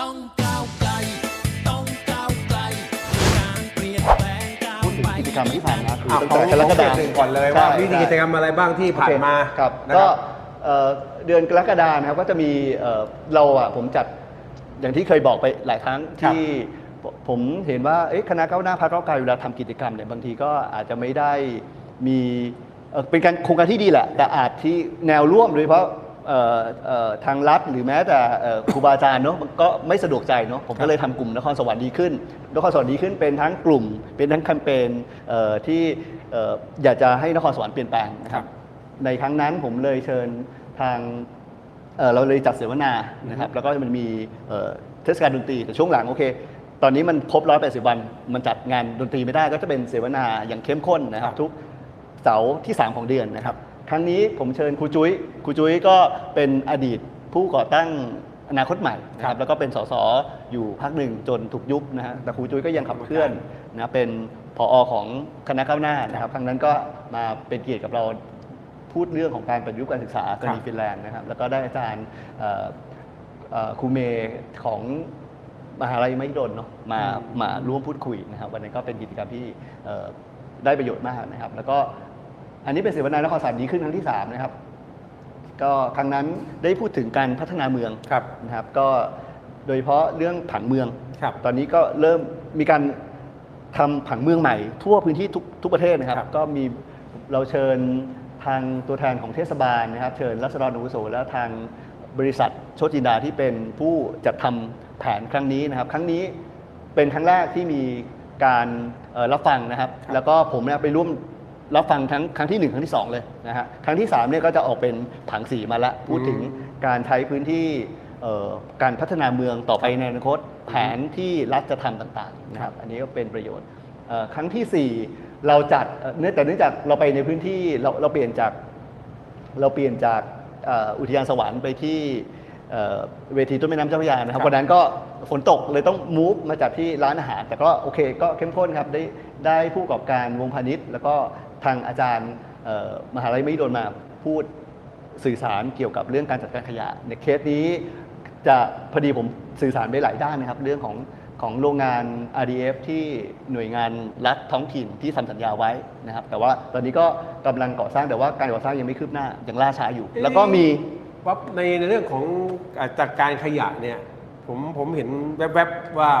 ต้องก้าวไกล ต้องก้าวไกล การเปลี่ยนแปลงก้าวพูดถึงไป กิจกรรมที่ผ่านมาคืออะตั้งของแต่กรกเฟฎาสคหนึ่มงก่อนเลยใช่ว่ามีกิจกรรมอะไรบ้างที่ผ่านมาโอเคครับนะก็ครับเอ่อเดือนกรกฎานะครับก็จะมีเอ่อเราอะผมจัดอย่างที่เคยบอกไปหลายครั้งครับที่ผมผมเห็นว่าเอ๊ะคณะก้าวหน้าพรรคก้าวไกลเวลาทำกิจกรรมเนี่ยบางทีก็อาจจะไม่ได้มีเอ่อเป็นการโครงการที่ดีแหละ แต่อาจที่แนวร่วมโดยเฉพาะเอ่อเอ่อ ทางรัฐหรือแม้แต่เอ่อครูบาอาจารย์เนาะมันก็ไม่สะดวกใจเนาะผมก็เลยทำกลุ่มนครสวรรค์ดีขึ้นนครสวรรค์ดีขึ้นเป็นทั้งกลุ่ม เป็นทั้งแคมเปญเอ่อที่เอ่ออยากจะให้นครสวรรค์เปลี่ยนแปลงนะครับ ในครั้งนั้นผมเลยเชิญทางเอ่อเราเลยจัดเสวนานะครับแล้วก็มันมีเอ่อเทศกาลดนตรีแต่ช่วงหลังโอเคตอนนี้มันครบ180วัน มันจัดงานดนตรีไม่ได้ก็จะเป็นเสวนาอย่างเข้มข้นนะครับ ทุกเสาร์ที่ 3 ของเดือนนะครับ ครั้งนี้ผมเชิญครูจุ้ยครูจุ้ยก็เป็นอดีตผู้ก่อตั้งอนาคตใหม่นะคครัรับบแล้วก็เป็นสสอยู่พักหนึ่งจนถูกยุบนะฮะแต่ครูจุ้ยก็ยังขับเคลื่อนนะเป็นผอของคณะก้าวหน้านะครับครั้งนั้นก็มาเป็นเกียรติกับเราพูดเรื่องของการปฏิรูปการศึกษากรณีฟินแลนด์นะครับแล้วก็ได้อาจารย์เอ่อเอ่อครูเมย์ของมหาลัยมหิดลเนาะมามาร่วมพูดคุยนะครับวันนั้นก็เป็นกิจกรรมที่เอ่อได้ประโยชน์มากนะครับ แล้วก็ อันนี้เป็นเสวนานครสวรรค์ดีขึ้นครั้งที่3นะครับ ก็ครั้งนั้นได้พูดถึงการพัฒนาเมืองครับนะครับ ก็โดยเฉพาะเรื่องผังเมืองครับตอนนี้ก็เริ่มมีการทำผังเมืองใหม่ทั่วพื้นที่ทุกทุกประเทศนะครับครับ ก็มีเราเชิญทางตัวแทนของเทศบาลนะครับ เชิญรัศดรอาวุโสและทางบริษัทโชตินดาที่เป็นผู้จัดทำแผนครั้งนี้นะครับ ครั้งนี้เป็นครั้งแรกที่มีการเอ่อรับฟังนะครับ แล้วก็ผมเนี่ยไปร่วม รับฟังทั้งครั้งที่ 1 ครั้งที่ 2 เลยนะฮะครั้งที่3เนี่ยก็จะออกเป็นผังสีมาแล้วพูดถึงการใช้พื้นที่เอ่อการพัฒนาเมืองต่อไปในอนาคตแผนที่รัฐจะทำต่างๆนะครับอันนี้ก็เป็นประโยชน์เอ่อครั้งทีสี่ 4 เราจัดเอ่อเนื่องแต่เนื่องจากเราไปในพื้นที่เราเราเปลี่ยนจาก เราเปลี่ยนจากเอ่ออุทยานสวรรค์ไปที่เอ่อเวทีต้นแม่น้ำเจ้าพระยานะครับครับวันนั้นก็ฝนตกเลยต้องมูฟมาจากที่ร้านอาหาร แต่ก็โอเคก็เข้มข้นครับได้ได้ผู้ประกอบการวงพาณิชย์ แล้วก็ ทางอาจารย์เอ่อมหาลัยไม่โดนมาพูดสื่อสารเกี่ยวกับเรื่องการจัดการขยะ ในเคสนี้จะพอดีผมสื่อสารไปหลายด้านนะครับ เรื่องของของโรงงาน RDF ที่หน่วยงานรัฐท้องถิ่นที่ทำสัญญาไว้นะครับ แต่ว่าตอนนี้ก็กำลังก่อสร้างแต่ว่าการก่อสร้างยังไม่คืบหน้ายังล่าช้าอยู่ แล้วก็มีว่าในในเรื่องของอ่าจัดการขยะเนี่ยผมผมเห็นแวบๆว่า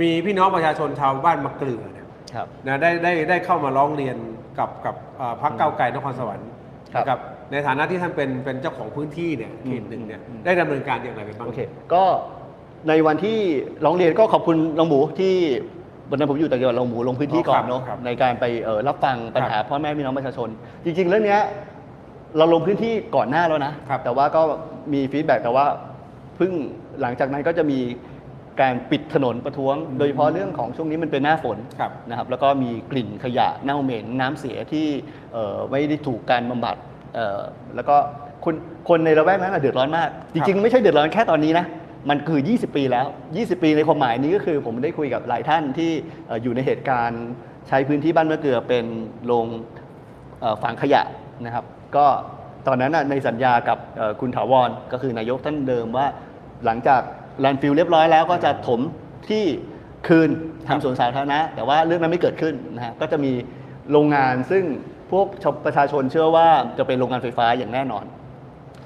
มีพี่น้องประชาชนชาวบ้านมะเกลือเนี่ยครับนะได้ได้ได้เข้ามาร้องเรียนกับกับอ่าพรรคก้าวไกลนครสวรรค์ครับ นะครับในฐานะที่ท่านเป็นเป็นเจ้าของพื้นที่เนี่ยเขตหนึ่งเนี่ยอืมได้ดำเนินการอย่างไรไปบ้าง โอเค ก็ในวันที่ร้องเรียนก็ขอบคุณลงหมูที่วันนั้นผมอยู่ต่างจังหวัดลงหมูลงพื้นที่ก่อนเนาะครับในการไปเอ่อรับฟังปัญหาครับพ่อแม่พี่น้องประชาชน จริง ๆ เรื่องเนี้ยเราลงพื้นที่ก่อนหน้าแล้วนะ ครับแต่ว่าก็มีฟีดแบ็กแต่ว่าเพิ่งหลังจากนั้นก็จะมี การปิดถนนประท้วง โดยเฉพาะเรื่องของช่วงนี้มันเป็นหน้าฝนครับนะครับแล้วก็มีกลิ่นขยะเน่าเหม็นน้ำเสียที่เอ่อไม่ได้ถูกการบำบัดเอ่อแล้วก็คนคนในละแวกนั้นนะเดือดร้อนมาก จริง ๆ ไม่ใช่เดือดร้อนแค่ตอนนี้นะ มันคือ 20 ปีแล้ว 20 ปีในความหมายนี้ก็คือผมได้คุยกับหลายท่านที่เอ่ออยู่ในเหตุการณ์ใช้พื้นที่บ้านมะเกลือเป็นโรงเอ่อฝังขยะนะครับ ก็ตอนนั้นน่ะในสัญญากับเอ่อคุณถาวรก็คือนายกท่านเดิมว่าหลังจาก แลนฟิลเรียบร้อยแล้วก็จะถมที่คืนครับทำสวนสาธารณะ แต่ว่าเรื่องนั้นไม่เกิดขึ้นนะฮะก็จะมีโรงงานซึ่งพวกชาวประชาชนเชื่อว่าจะเป็นโรงงานไฟฟ้าอย่างแน่นอน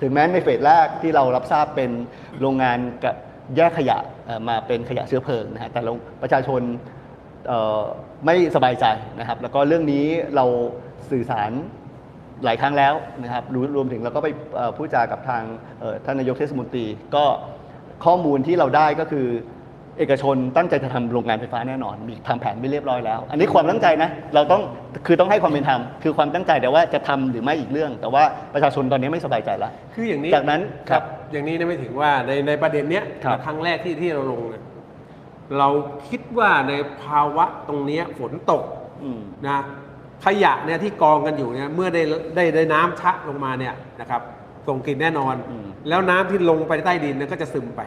ถึงแม้ในเฟสแรกที่เรารับทราบเป็นโรงงานกับแยกขยะเอ่อมาเป็นขยะเชื้อเพลิงนะฮะแต่เราประชาชนเอ่อไม่สบายใจนะครับ แล้วก็เรื่องนี้เราสื่อสารหลายครั้งแล้วนะครับรวรวมถึงเราก็ไปเอ่อพูดจากับทางเอ่อท่านนายกเทศมนตรีก็ ข้อมูลที่เราได้ก็คือ เอกชนตั้งใจจะทำโรงงานไฟฟ้าแน่นอน มีทำแผนไม่เรียบร้อยแล้ว อันนี้ความตั้งใจนะ เราต้องคือต้องให้ความเป็นธรรมคือความตั้งใจแต่ว่าจะทำหรือไม่อีกเรื่อง แต่ว่าประชาชนตอนนี้ไม่สบายใจแล้ว คืออย่างนี้จากนั้นครับอย่างนี้เนี่ยไม่ถึงว่าในในประเด็นเนี้ยครับครั้งแรกที่ที่เราลงเนี่ยเราคิดว่าในภาวะตรงเนี้ยฝนตกอืม นะขยะเนี่ยที่กองกันอยู่เนี่ยเมื่อได้ได้ได้น้ำชะลงมาเนี่ยนะครับ ส่งกลิ่นแน่นอน อืม แล้วน้ำที่ลงไปใต้ดินเนี่ยก็จะซึมไป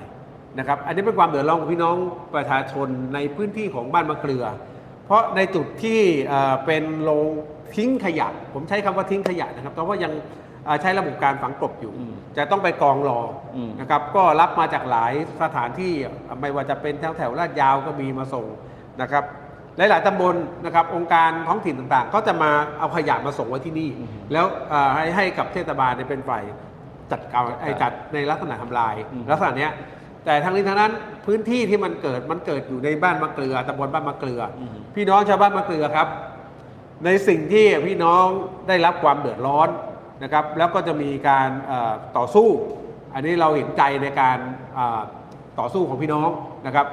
นะครับ อันนี้เป็นความเดือดร้อนของพี่น้องประชาชนในพื้นที่ของบ้านมะเกลือ เพราะในจุดที่เอ่อเป็นโรงทิ้งขยะ ผมใช้คำว่าทิ้งขยะนะครับเพราะว่ายังอ่าใช้ระบบการฝังกลบอยู่ อืมจะต้องไปกองรออม นะครับ ก็รับมาจากหลายสถานที่ไม่ว่าจะเป็นแถวแถวๆลาดยาวก็มีมาส่งนะครับ หลาย ๆตำบลนะครับองค์การท้องถิ่นต่างๆ ก็จะมาเอาขยะมาส่งไว้ที่นี่ แล้วอ่าให้ให้กับเทศบาลเนี่ยเป็นฝ่าย จัดการไอ้จัดในลักษณะทำลาย อืม ลักษณะเนี้ยแต่ทั้งนี้ทั้งนั้นพื้นที่ที่มันเกิดมันเกิดอยู่ในบ้านมะเกลือตำบลบ้านมะเกลืออพี่น้องชาวบ้านมะเกลือครับ ในสิ่งที่พี่น้องได้รับความเดือดร้อนนะครับ แล้วก็จะมีการเอ่อต่อสู้ อันนี้เราเห็นใจในการอ่าต่อสู้ของพี่น้องนะครับ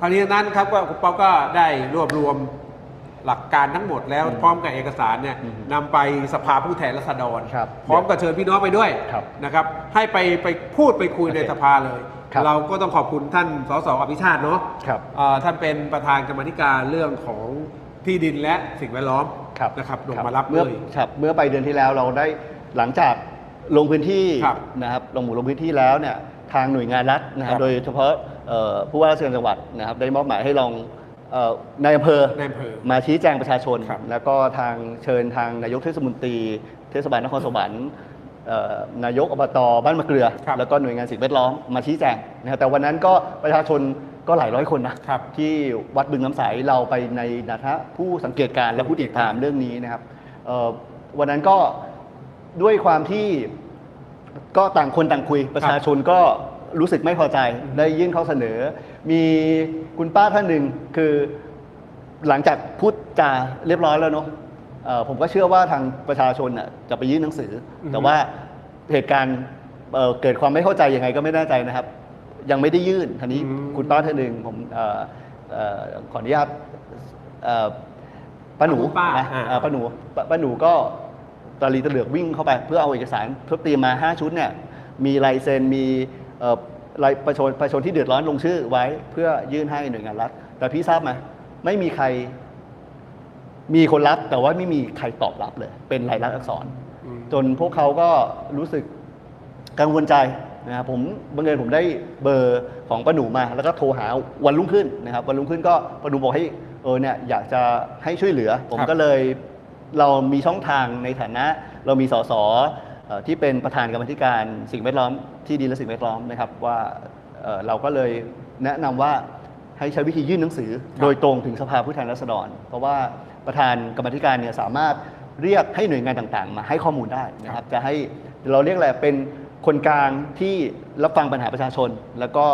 ทางนี้ทั้งนั้นครับก็คุณป๊อปก็ได้รวบรวม หลักการทั้งหมดแล้วพร้อมกับเอกสารเนี่ยอืมนำไปสภาผู้แทนราษฎร ครับพร้อมกับเชิญพี่น้องไปด้วยครับนะครับ ให้ไปไปพูดไปคุยโอเคในสภาเลย ครับเราก็ต้องขอบคุณท่านสสอภิชาติเนาะครับอ่าท่านเป็นประธานกรรมาธิการเรื่องของที่ดินและสิ่งแวดล้อมครับนะครับลงครับมารับเมื่อเลยครับเมื่อไปเดือนที่แล้วเราได้หลังจากลงพื้นที่ครับนะครับลงหมู่ลงพื้นที่แล้วเนี่ยทางหน่วยงานรัฐนะครัครับบโดยเฉพาะเอ่อผู้ว่าราชการจังหวัดนะครับได้มอบหมายให้ลอง เอ่อในอำเภอ ในอำเภอ มาชี้แจงประชาชน ครับ แล้วก็ทางเชิญทางนายกเทศมนตรี เทศบาลนครสวรรค์เอ่อนายกอบตบ้านมะเกลือ ครับแล้วก็หน่วยงานสิ่งแวดล้อมมาชี้แจงนะครับแต่วันนั้นก็ประชาชนก็หลายร้อยคนนะครับ ที่วัดบึงน้ำใสเราไปในฐานะผู้สังเกตการณ์และผู้ติดตามเรื่องนี้นะครับเอ่อวันนั้นก็ด้วยความที่ ก็ต่างคนต่างคุยประชาชนก็ รู้สึกไม่พอใจได้ยื่นข้อเสนอ มีคุณป้าท่านหนึ่งคือหลังจากพูดจาเรียบร้อยแล้วเนาะเอ่อผมก็เชื่อว่าทางประชาชนน่ะจะไปยื่นหนังสือออฮึแต่ว่าเหตุการณ์เอ่อเกิดความไม่เข้าใจยังไงก็ไม่แน่ใจนะครับ ยังไม่ได้ยื่นทีนี้อืมคุณป้าท่านหนึ่งผมเอ่อเอ่อขออนุญาตเอ่อป้าหนูคุณป้านะอ่าเอ่อป้าหนูป้าป้าหนูก็ตะลีตะเหลือกวิ่งเข้าไป เพื่อเอาเอกสารเพื่อเตรียมมา 5 ชุดเนี่ยมีลายเซ็นมีเอ่อลาย ประชาชนประชาชนที่เดือดร้อนลงชื่อไว้เพื่อยื่นให้หน่วยงานรัฐ แต่พี่ทราบไหมไม่มีใครมีคนรับแต่ว่าไม่มีใครตอบรับเลย เป็นลายลักษณ์อักษรอืมจนพวกเขาก็รู้สึกกังวลใจนะครับผมบังเอิญผมได้เบอร์ของป้าหนูมา แล้วก็โทรหาวันรุ่งขึ้นนะครับ วันรุ่งขึ้นก็ป้าหนูบอกให้เออเนี่ยอยากจะให้ช่วยเหลือ ผมครับก็เลยเรามีช่องทางในฐานะ เรามีสสเอ่อ ที่เป็นประธานกรรมาธิการสิ่งแวดล้อมที่ดินและสิ่งแวดล้อมนะครับว่าเอ่อเราก็เลยแนะนำว่าให้ใช้วิธียื่นหนังสือ โดยตรงถึงสภาผู้แทนราษฎร เพราะว่าประธานกรรมาธิการเนี่ยสามารถเรียกให้หน่วยงานต่างๆ มาให้ข้อมูลได้นะครับจะให้เราเรียกอะไรเป็นคนกลางที่รับฟังปัญหาประชาชน แล้วก็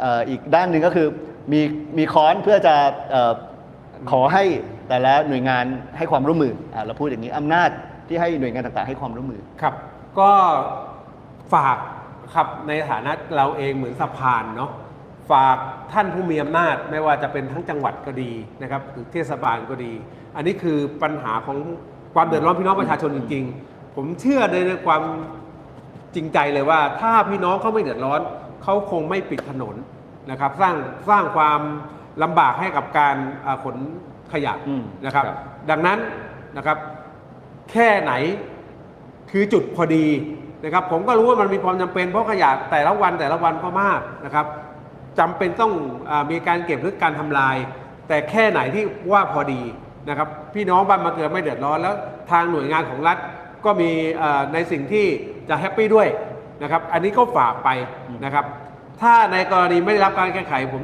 เอ่ออีกด้านหนึ่งก็คือมีมีค้อนเพื่อจะเอ่อขอให้แต่ละหน่วยงานให้ความร่วมมืออะเราพูดอย่างนี้อำนาจ ที่ให้หน่วยงานต่างๆ ให้ความร่วมมือ ครับ ก็ฝากครับในฐานะเราเองเหมือนสะพานเนาะฝากท่านผู้มีอำนาจไม่ว่าจะเป็นทั้งจังหวัดก็ดีนะครับหรือเทศบาลก็ดี อันนี้คือปัญหาของความเดือดร้อนพี่น้องประชาชนจริง ๆ ผมเชื่อในในความจริงใจเลยว่าถ้าพี่น้องเขาไม่เดือดร้อนเขาคงไม่ปิดถนนนะครับ สร้างสร้างความลำบากให้กับการอ่าขนขยะอืมนะครับ ครับ ดังนั้นนะครับ แค่ไหนคือจุดพอดีนะครับ ผมก็รู้ว่ามันมีความจำเป็นเพราะขยะแต่ละวันแต่ละวันก็มากนะครับจำเป็นต้องอมีการเก็บหรือการทำลาย แต่แค่ไหนที่ว่าพอดีนะครับ พี่น้องบ้านมะเกลือไม่เดือดร้อนแล้วทางหน่วยงานของรัฐก็มีในสิ่งที่จะแฮปปี้ด้วยนะครับ อันนี้ก็ฝากไปนะครับ ถ้าในกรณีไม่ได้รับการแก้ไขผม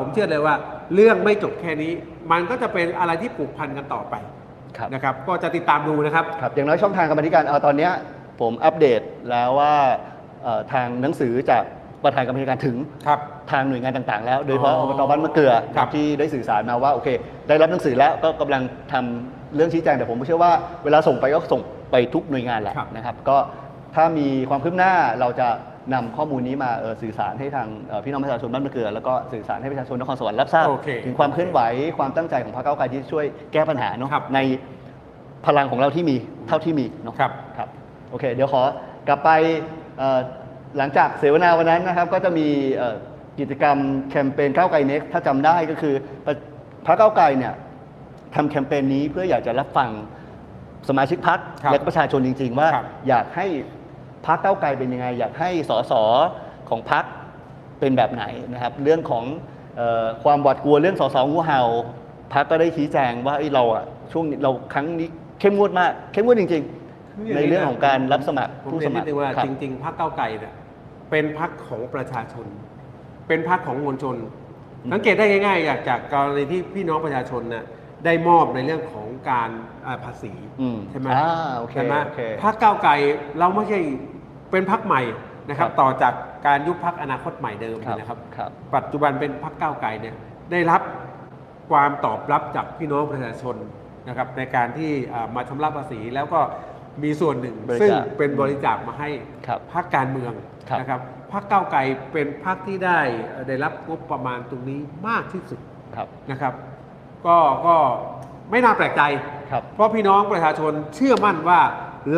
ผมเชื่อเลยว่า เรื่องไม่จบแค่นี้ มันก็จะเป็นอะไรที่ผูกพันกันต่อไป ครับ นะครับก็จะติดตามดูนะครับ ครับอย่างน้อยช่องทางกรรมาธิการเอาตอนเนี้ยผมอัปเดตแล้วว่าเอ่อทางหนังสือจากประธานกรรมาธิการถึงครับ ทางหน่วยงานต่างๆ แล้ว โดยเฉพาะอ๋ออบตบ้านมะเกลือครับที่ได้สื่อสารมาว่าโอเค ได้รับหนังสือแล้วก็กำลังทำเรื่องชี้แจงแต่ผมเชื่อว่าเวลาส่งไปก็ส่งไปทุกหน่วยงานแหละครับ นะครับ ก็ถ้ามีความคืบหน้าเราจะ นำข้อมูลนี้มาเอ่อสื่อสารให้ทางเอ่อพี่น้องประชาชนบ้านมะเกลือแล้วก็สื่อสารให้ประชาชนนครสวรรค์รับทราบโอเคถึงความเคลื่อนไหวความตั้งใจของพรรคเก้าวไกลที่ช่วยแก้ปัญหาเนาะครับในพลังของเราที่มีเท่าที่มีเนาะครับ ครับโอเค เดี๋ยวขอกลับไปเอ่อหลังจากเสวนาวันนั้นนะครับ ก็จะมีเอ่อกิจกรรมแคมเปญก้าวไกลเน็กถ้าจำได้ก็คือประพรรคก้าวไกลเนี่ยทำแคมเปญนี้เพื่ออยากจะรับฟังสมาชิกพรรคครับและประชาชนจริง ๆ ว่าครับ อยากให้ พรรคก้าวไกลเป็นยังไง อยากให้สสของพรรคเป็นแบบไหนนะครับเรื่องของเออความหวาดกลัวเรื่องสสงูเห่าพรรคก็ได้ชี้แจงว่าเอ้ยเราอะช่วงนี้เราครั้งนี้เข้มงวดมากเข้มงวดจริง ๆ ในเรื่องของการรับสมัครผมผู้เรีสยนมันิคดรนึงว่าครับจริง ๆพรรคก้าวไกลเนี่ยเป็นพรรคของประชาชน เป็นพรรคของมวลชน สังเกตได้ง่ายๆจากจากกรณีที่พี่น้องประชาชนน่ะได้มอบในเรื่องของการเอ่อภาษีอืมใช่ไหมอ่าโอเคใช่ไหมโอเคพรรคก้าวไกลเราไม่ใช่ เป็นพรรคใหม่นะครับครับ ต่อจากการยุบพรรคอนาคตใหม่เดิมครับนะครับครับ ปัจจุบันเป็นพรรคก้าวไกลเนี่ยได้รับความตอบรับจากพี่น้องประชาชนนะครับ ในการที่อ่ามาชำระภาษีแล้วก็มีส่วนหนึ่งบริจาคซึ่งเป็นบริจาคมาให้ครับพรรคการเมืองครับนะครับพรรคก้าวไกลเป็นพรรคที่ได้เอ่อได้รับงบประมาณตรงนี้มากที่สุดครับนะครับ ก็ก็ไม่น่าแปลกใจครับเพราะพี่น้องประชาชนเชื่อมั่นว่า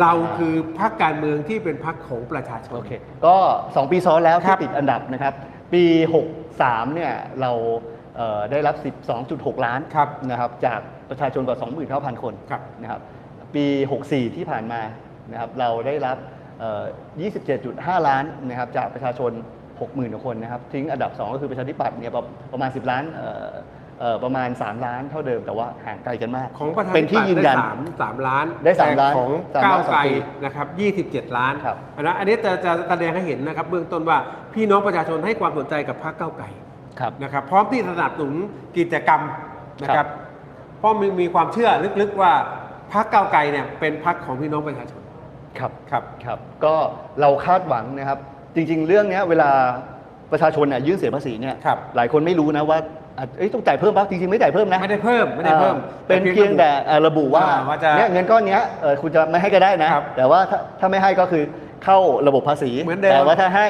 เราคือพรรคการเมืองที่เป็นพรรคของประชาชน โอเค ก็ 2 ปีซ้อนแล้วครัที่บติดอันดับนะครับ ปี 63 เนี่ยเราเอ่อได้รับ 12.6 ล้านครับนะครับจากประชาชนกว่า 29,000 คนครับ นะครับ ปี 64 ที่ผ่านมานะครับเราได้รับเอ่อ27.5 ล้านนะครับจากประชาชน 60,000กว่าคนนะครับทิ้งอันดับ 2 ก็คือประชาธิปัตย์เนี่ยประประมาณ 10 ล้านเอ่อ เอ่อประมาณ 3 ล้านเท่าเดิมแต่ว่าห่างไกลกันมาก ของประชาเป็นธิที่ปัตย์ยืนได้ยันสามสามล้านได้สามแต่ล้านของสามก้าล้านวไกลสองปีนะครับยี่สิบเจ็ดล้านครับ อันนั้นอันนี้จะจะแสดงให้เห็นนะครับ เบื้องต้นว่าพี่น้องประชาชนให้ความสนใจกับพรรคก้าวไกล ครับ นะครับพร้อมที่สนับสนุนกิจกรรมนะคครัรับบ เพราะมีมีความเชื่อลึกๆว่าพรรคก้าวไกลเนี่ยเป็นพรรคของพี่น้องประชาชนครับ ครับ ครับก็เราคาดหวังนะครับ จริง ๆ เรื่องเนี้ยเวลาประชาชนเนี่ยยื่นเสียภาษีเนี่ยครับหลายคนไม่รู้นะว่า อะเอ้ยต้องจ่ายเพิ่มปะจริงๆไม่จ่ายเพิ่มนะไม่ได้เพิ่มไม่ได้เพิ่มอ่าเป็นเพียงแต่เอ่อระบุว่าอ่าว่าจะเนี่ยเงินก้อนเนี้ยเอ่อคุณจะไม่ให้ก็ได้นะ ครับแต่ว่าถ้าถ้าไม่ให้ก็คือเข้าระบบภาษีเหมือนเดิมแต่ว่าถ้าให้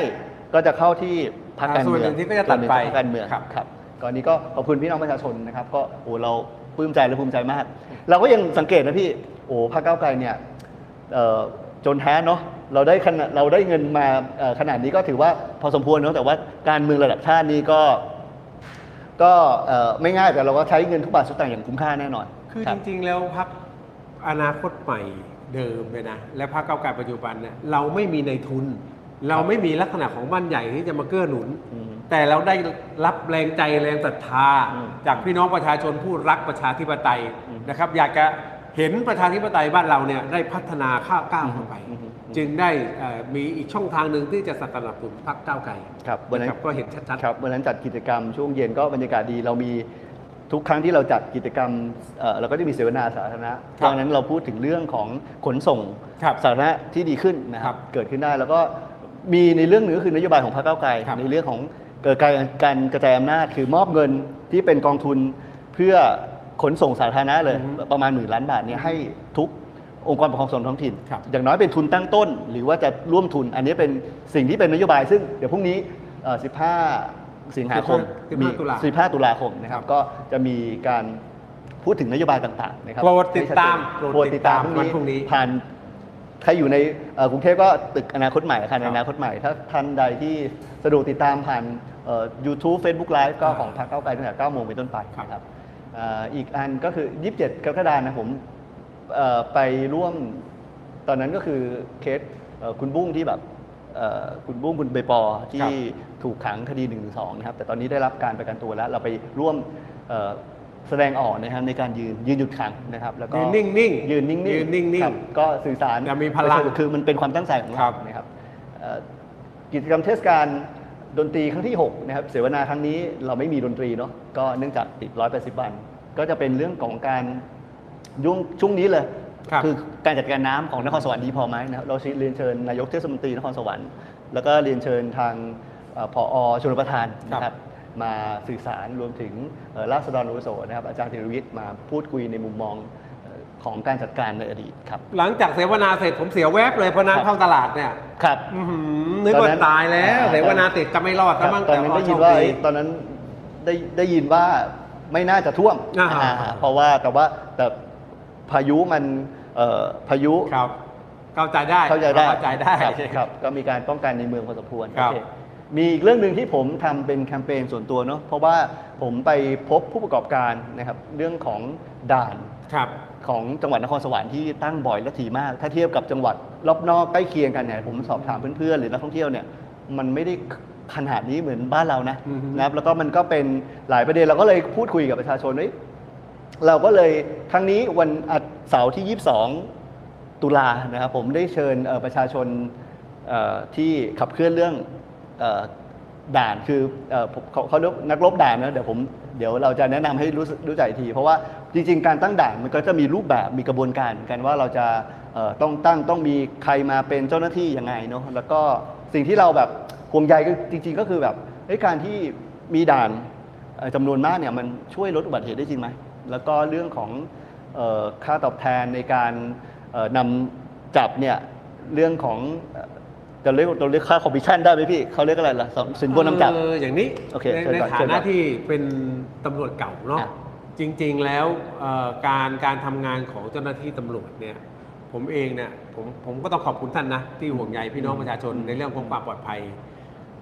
ก็จะเข้าที่พรรคอ่าการเมืองส่วนหนึ่งที่ก็จะตัดไปส่วนหนึ่งพรรคการเมืองครับ ครับก่อนนี้ก็ขอบคุณพี่น้องประชาชนนะครับก็โอ้เราปลื้มใจและภูมิใจมาก เราก็ยังสังเกตนะพี่โอ้พรรคก้าวไกลเนี่ยเอ่อจนแท้เนาะเราได้ขนาดเราได้เงินมาเอ่อขนาดนี้ก็ถือว่าพอสมควรเนาะแต่ว่าการเมืองระดับชาตินี้ก็ ก็เอ่อไม่ง่ายแต่เราก็ใช้เงินทุกบาททุกสตางค์อย่างคุ้มค่าแน่นอนคือรัจบริงๆแล้วพักอนาคตใหม่เดิมเลยนะ และพรรคเก้าวไกลปัจจุบันเนี่ยเราไม่มีในทุน เราไม่มีลักษณะของบ้านใหญ่ที่จะมาเกื้อหนุน อืม แต่เราได้รับแรงใจแรงศรัทธา อืมจากพี่น้องประชาชนผู้รักประชาธิปไตยอืมนะครับ อยากจะเห็นประชาธิปไตยบ้านเราเนี่ยได้พัฒนาข้าวก้าวเข้าไป อืมอืม จึงได้เอ่อมีอีกช่องทางหนึ่งที่จะสนับสนุนพรรคก้าวไกลครับวันนั้นนะครับก็เห็นชัดๆครับวันนั้นจัดกิจกรรมช่วงเย็นก็บรรยากาศดีเรามีทุกครั้งที่เราจัดกิจกรรมเอ่อเราก็จะมีเสวนาสาธารณะครัตบอนนั้นเราพูดถึงเรื่องของขนส่งครับสาธารณะที่ดีขึ้นนะคครัรับบเกิดขึ้นได้แล้วก็มีในเรื่องหนึ่งก็คือนโยบายของพรรคก้าวไกลครับในเรื่องของเกิดการการกระจายอำนาจคือมอบเงินที่เป็นกองทุนเพื่อขนส่งสาธารณะเลยอือฮึประมาณหมื่นล้านบาทเนี่ยให้ทุก องค์กรปกครองส่วนท้องถิ่น ครับอย่างน้อยเป็นทุนตั้งต้น หรือว่าจะร่วมทุน อันนี้เป็นสิ่งที่เป็นนโยบายซึ่งเดี๋ยวพรุ่งนี้เอ่อ15 สิงหาคม15มีตุลา 15 ตุลาคมนะครับก็จะมีการพูดถึงนโยบายต่างๆนะครับโปรดติดตามโปรดติดตามวันพรุ่งนี้ ผ่าน ใครอยู่ในเอ่อกรุงเทพก็ตึกอนาคตใหม่อาคารอนาคตใหม่ ถ้าท่านใดที่สะดวกติดตามผ่านเอ่อ YouTube Facebook Live ก็อ่าของพรรคเก้าวไกลตั้งแต่9โมงเป็นต้นไปครับนะครับเอ่ออีกอันก็คือ 27 กรกฎาคมนะผมเอ่อ ไปร่วมตอนนั้นก็คือเคสเอ่อคุณบุ้งที่แบบเอ่อคุณบุ้งคุณใบปอที่ถูกขังคดี1นึนะครับ แต่ตอนนี้ได้รับการประกันตัวแล้ว เราไปร่วมเอ่อแสดงออกนะครับในการยืนยืนหยุดขังนะครับ แล้วก็ยืนนิ่งๆยืนนิ่งๆยืนนิ่งๆครับก็สื่อสารอย่ามีพลังคือมันเป็นความตั้งใจของครัเราบนะครับเอ่อกิจกรรมเทศกาลดนตรีครั้งที่6นะครับเสวนาครั้งนี้เราไม่มีดนตรีเนาะก็เนื่องจากติด180วันก็จะเป็นเรื่องของการ ยุ่งช่วงนี้เลยครับ อการจัดการน้ำของนครสวรรค์ดีพอไหมนะครับเราเรียนเชิญนายกเทศมนตรีนครสวรรค์ แล้วก็เรียนเชิญทางเอ่อผอชลประทานนะคครัรับบมาสื่อสารรวมถึงเอ่อราษฎรอาวุโสนะครับอาจารย์ธีรวิทย์มาพูดคุยในมุมมองเอ่อของการจัดการในอดีตครับ หลังจากเสวนาเสร็จผมเสียแวบเลยเพราะนั้นครับเข้าตลาดเนี่ยครับ อื้อหือนึกตอนว่านั้นตายแล้วอ่า เสวนาเสร็จจะไม่รอดครัซะบมั้งตอนนั้นแต่ได้ยินโชคว่าเอ้ยตอนนั้นได้ได้ยินว่าไม่น่าจะท่วมอ่าอ่าเพราะว่าแต่ว่าแต่ พายุมันเอ่อพายุครับเข้าใจได้เข้าใจได้เข้าใจได้ครับครับก็มีการป้องกันในเมืองพอสมควรครับโอเคมีอีกเรื่องหนึ่งที่ผมทำเป็นแคมเปญส่วนตัวเนาะเพราะว่าผมไปพบผู้ประกอบการนะครับเรื่องของด่านครับของจังหวัดนครสวรรค์ที่ตั้งบ่อยและถี่มาก ถ้าเทียบกับจังหวัดรอบนอกใกล้เคียงกันเนี่ยผมสอบถามเพื่อนๆหรือนักท่องเที่ยวเนี่ยมันไม่ได้ขนาดนี้เหมือนบ้านเรานะอือฮึนะครับแล้วก็มันก็เป็นหลายประเด็นเราก็เลยพูดคุยกับประชาชนว่า เราก็เลยครั้งนี้วันอาทิตย์เสาร์ที่ 22 ตุลานะครับผมได้เชิญประชาชนที่ขับเคลื่อนเรื่องอด่านคือเอ่อผมเขาเขาเรียกนักรบด่านนะเดี๋ยวผมเดี๋ยวเราจะแนะนำให้รู้รู้จักทีเพราะว่าจริง ๆ การตั้งด่านมันก็จะมีรูปแบบมีกระบวนการเหมือนกันว่าเราจะต้องตั้งต้องมีใครมาเป็นเจ้าหน้าที่ยังไงเนาะแล้วก็สิ่งที่เราแบบห่วงใยก็จริง ๆ ก็คือแบบการที่มีด่านเอ่อจำนวนมากเนี่ยมันช่วยลดอุบัติเหตุได้จริงไหม แล้วก็เรื่องของเอ่อค่าตอบแทนในการเอ่อนำจับเนี่ยเรื่องของเอ่อจะเรียกเราเรียกค่าคอมมิชชั่นได้ไหมพี่เขาเรียกอะไรล่ะสสินบนนำจับเอออย่างนี้โอเคในเชิญในก่อนฐาเชิญก่นะอนที่เป็นตำรวจเก่าเนาะอะจริง ๆแล้วเอ่อการการทำงานของเจ้าหน้าที่ตำรวจเนี่ยผมเองเนี่ยผมผมก็ต้องขอบคุณท่านนะที่ห่วงใยพี่น้องประชาชนในเรื่องของความปลอดภัย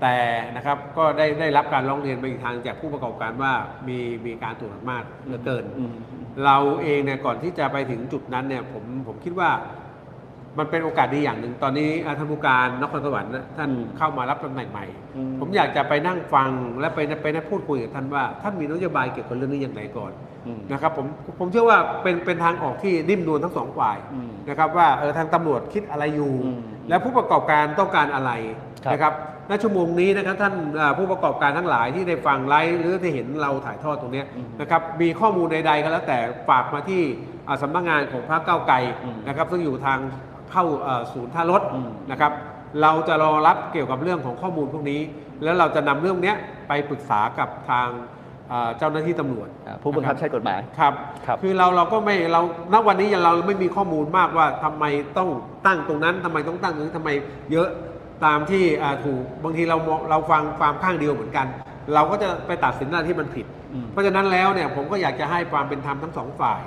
แต่นะครับก็ได้ได้รับการร้องเรียนไปอีกทางจากผู้ประกอบการว่ามีมีการตรวจมากเหลือเกิน อืม เราเองเนี่ยก่อนที่จะไปถึงจุดนั้นเนี่ยผมผมคิดว่ามันเป็นโอกาสดีอย่างหนึ่งตอนนี้อ่าท่านผู้การนครสวรรค์นะท่านอืมเข้ามารับตำแหน่งใหม่ อืม ผมอยากจะไปนั่งฟังและไปไปนั่งพูดคุยกับท่านว่าท่านมีนโยบายเกี่ยวกับเรื่องนี้อย่างไรก่อนอืม นะครับผมผมเชื่อว่าเป็นเป็นทางออกที่นิ่มนวลทั้งสองฝ่ายอืมนะครับว่าเออทางตำรวจคิดอะไรอยู่ อืมและผู้ประกอบการต้องการอะไรครับ นะครับ ณชั่วโมงนี้นะครับท่านอ่าผู้ประกอบการทั้งหลายที่ได้ฟังไลฟ์หรือได้เห็นเราถ่ายทอดตรงเนี้ยอืมนะครับมีข้อมูลใดๆก็แล้วแต่ฝากมาที่อ่าสำนักงานของพรรคก้าวไกลอืมนะครับซึ่งอยู่ทางเข้าเอ่อศูนย์ท่ารถอืมนะครับเราจะรอรับเกี่ยวกับเรื่องของข้อมูลพวกนี้ แล้วเราจะนำเรื่องเนี้ยไปปรึกษากับทางเอ่อเจ้าหน้าที่ตำรวจอ่าผู้บังคับใช้กฎหมายครับครับคือเราเราก็ไม่เราณวันนี้ยังเราไม่มีข้อมูลมากว่าทำไมต้องตั้งตรงนั้นทำไมต้องตั้งตรงนี้ทำไมเยอะ ตามที่อ่าถูกบางทีเรามองเราฟังความข้างเดียวเหมือนกัน เราก็จะไปตัดสินอะไรที่มันผิดอืมเพราะฉะนั้นแล้วเนี่ยผมก็อยากจะให้ความเป็นธรรมทั้งสองฝ่าย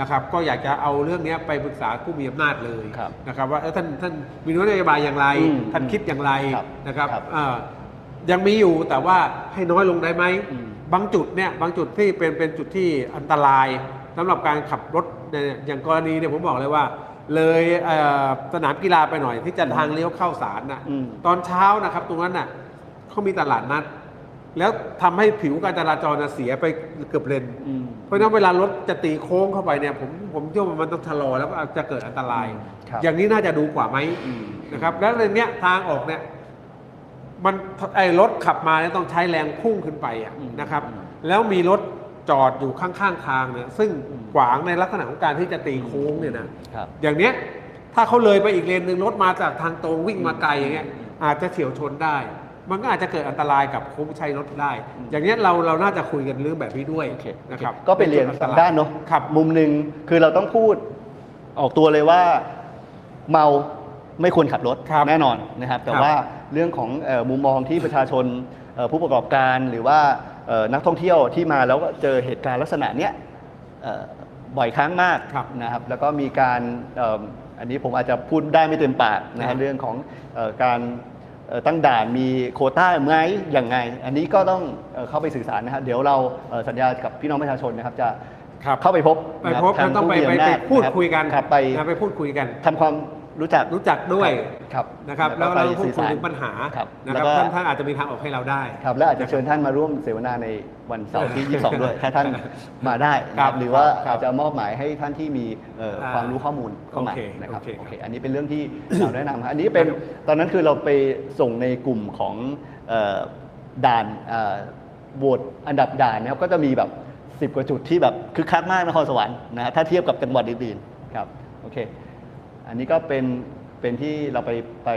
นะครับก็อยากจะเอาเรื่องเนี้ยไปปรึกษาผู้มีอำนาจเลยครับนะครับว่าเออท่านท่านมีนโยบายอย่างไรอืมท่านคิดอย่างไรครับนะครับครับเอ่อยังมีอยู่แต่ว่าให้น้อยลงได้ไหมอืมบางจุดเนี่ยบางจุดที่เป็นเป็นจุดที่อันตรายสำหรับการขับรถเนี่ยอย่างกรณีเนี่ยผมบอกเลยว่า เลยเอ่อสนามกีฬาไปหน่อยที่จะทางเลี้ยวเข้าสารน่ะอืม ตอนเช้านะครับ ตรงนั้นน่ะเขามีตลาดนัด แล้วทำให้ผิวการจราจรน่ะเสียไปเกือบเลน อืม เพราะฉะนั้นเวลารถจะตีโค้งเข้าไปเนี่ยผมผมเชื่อว่ามันต้องชะลอแล้วก็อาจจะเกิดอันตราย ครับอย่างนี้น่าจะดูกว่าไหมอืม นะครับ แล้วในเนี้ยทางออกเนี่ยมันไอ้รถขับมาเนี่ยต้องใช้แรงพุ่งขึ้นไปอะอืมนะครับอืมแล้วมีรถ จอดอยู่ข้างๆทางเนี่ยซึ่งขวางในลักษณะของการที่จะตีโค้งเนี่ยนะครับ อย่างเนี้ยถ้าเขาเลยไปอีกเลนหนึ่งรถมาจากทางตรงวิ่งมาไกลอย่างเงี้ยอาจจะเฉียวชนได้ มันก็อาจจะเกิดอันตรายกับผู้ใช้รถได้ อย่างเนี้ยเราเราน่าจะคุยกันเรื่องแบบนี้ด้วยโอเคนะครับก็เป็นเรียนสองด้านเนาะครับ มุมหนึ่งคือเราต้องพูดออกตัวเลยว่าเมาไม่ควรขับรถครับแน่นอนนะครับ แต่ครับว่าเรื่องของเอ่อมุมมองที่ประชาชนเอ่อผู้ประกอบการหรือว่าเอ่อ นักท่องเที่ยวที่มาแล้วก็เจอเหตุการณ์ลักษณะเนี้ยเอ่อบ่อยครั้งมากครับนะครับ แล้วก็มีการเอิ่มอันนี้ผมอาจจะพูดได้ไม่เต็มปากนะครัฮะบเรื่องของเอ่อการเอ่อตั้งด่านมีโควต้าไหมอย่างไง อันนี้ก็ต้องเอ่อเข้าไปสื่อสารนะครับเดี๋ยวเราเอ่อสัญญากับพี่น้องประชาชนนะครับจะครับเข้าไปพบไปพบนะครับมันต้องไปทาไปผู้มีไปอำนาจพูดนะครับคุยกันครับไปนะไปพูดคุยกันทำความ รู้จักรู้จักด้วยครับนะครับแล้วก็เราไปพูดสื่อคุยสารถึงปัญหาครับนะแล้ควรับก็ท่านท่านอาจจะมีทางออกให้เราได้ครับและอาจจะเชิญท่านมาร่วมเสวนาในวันเสาร์ที่ 22 ด้วยถ้าท่านมาได้นะคครัรับบหรือว่าครับอาจจะมอบหมายให้ท่านที่มีเอ่ออ่าความรู้ข้อมูลเข้ามาโอเคนะครับโอเคโอเคอันนี้เป็นเรื่องที่เราแนะนำครับอันนี้เป็นตอนนั้นคือเราไปส่งในกลุ่มของเอ่อด่านเอ่อโหวตอันดับด่านนะครับก็จะมีแบบ 10 กว่าจุดที่แบบคึกคักมากนครสวรรค์นะฮะถ้าเทียบกับจังหวัดอื่นๆครับโอเค อันนี้ก็เป็นเป็นที่เราไปไป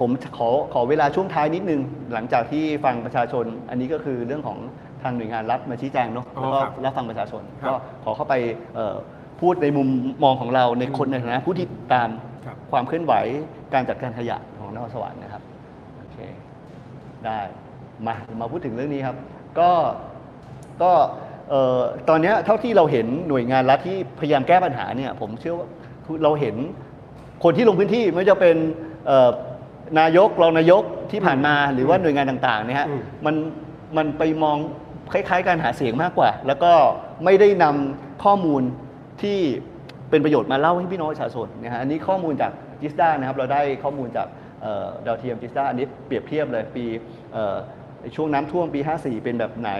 ผมขอขอเวลาช่วงท้ายนิดนึง หลังจากที่ฟังประชาชน อันนี้ก็คือเรื่องของทางหน่วยงานรัฐมาชี้แจงเนาะอ๋อแล้วก็ครับรับฟังประชาชนครับก็ขอเข้าไปเอ่อพูดในมุมมองของเราในคนในฐานะผู้ที่ตามครับความเคลื่อนไหวการจัดการขยะของนครสวรรค์นะครับโอเคได้มามาพูดถึงเรื่องนี้ครับ ก็ก็เอ่อตอนเนี้ยเท่าที่เราเห็นหน่วยงานรัฐที่พยายามแก้ปัญหาเนี่ยผมเชื่อว่า เราเห็นคนที่ลงพื้นที่ไม่ว่าจะเป็นเอ่อนายกรองนายกที่ผ่านมาหรือว่าหน่วยงานต่างๆเนี่ยฮะอืมมันมันไปมองคล้าย ๆ การหาเสียงมากกว่า แล้วก็ไม่ได้นำข้อมูลที่เป็นประโยชน์มาเล่าให้พี่น้องประชาชนนะฮะอันนี้ข้อมูลจากจิสดานะครับเราได้ข้อมูลจากเอ่อดาวเทียมจิสดาอันนี้เปรียบเทียบเลยปีเอ่อช่วงน้ำท่วมปี 54 เป็นแบบไหน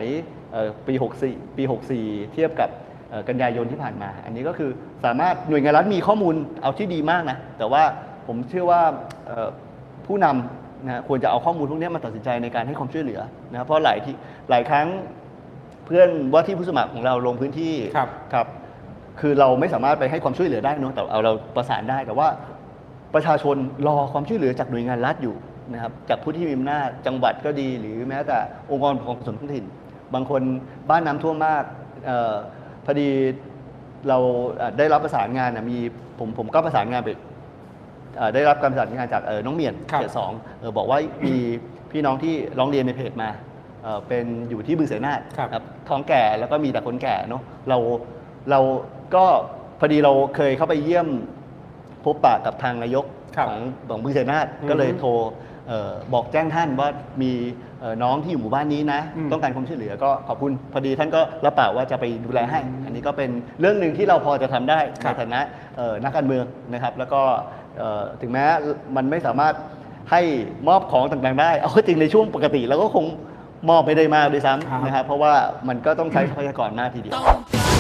เอ่อปี 64 ปี 64 เทียบกับเอ่อ กันยายนที่ผ่านมา อันนี้ก็คือสามารถหน่วยงานรัฐมีข้อมูลเอาที่ดีมากนะแต่ว่าผมเชื่อว่าเอ่อผู้นำนะควรจะเอาข้อมูลพวกนี้มาตัดสินใจในการให้ความช่วยเหลือนะครับเพราะหลายที่หลายครั้งเพื่อนว่าที่ผู้สมัครของเราลงพื้นที่ครับครับ คือเราไม่สามารถไปให้ความช่วยเหลือได้เนอะแต่เอาเราประสานได้แต่ว่าประชาชนรอความช่วยเหลือจากหน่วยงานรัฐอยู่นะครับจากผู้ที่มีอำนาจจังหวัดก็ดี หรือแม้แต่องค์กรปกครองส่วนท้องถิ่น บางคนบ้านน้ำท่วมมากเออ พอดีเราเอ่อได้รับประสานงานนะมีผมผมก็ประสานงานไปเอ่อได้รับการประสานงานจากเอ่อน้องเมียนครับเขตสองเอ่อบอกว่ามีพี่น้องที่ร้องเรียนในเพจมาเอ่อเป็นอยู่ที่บึงเสนาทครับท้องแก่แล้วก็มีแต่คนแก่เนาะเราเราก็พอดีเราเคยเข้าไปเยี่ยมพบปะกับทางนายกครับของของบึงเสนาทอือฮึก็เลยโทรเอ่อ บอกแจ้งท่านว่ามีเอ่อน้องที่อยู่หมู่บ้านนี้นะอืมต้องการความช่วยเหลือก็ขอบคุณพอดีท่านก็รับปากว่าจะไปดูแลให้ อันนี้ก็เป็นเรื่องหนึ่งที่เราพอจะทำได้ครัในบฐานะเอ่อนักการเมืองนะครับ แล้วก็เอ่อถึงแม้มันไม่สามารถให้มอบของต่างๆได้ เอาเข้าจริงในช่วงปกติเราก็คงมอบไม่ได้มากด้วยซ้ำนะครับเพราะว่ามันก็ต้องใช้ทรัพยากรมากทีเดียวต้องก้าว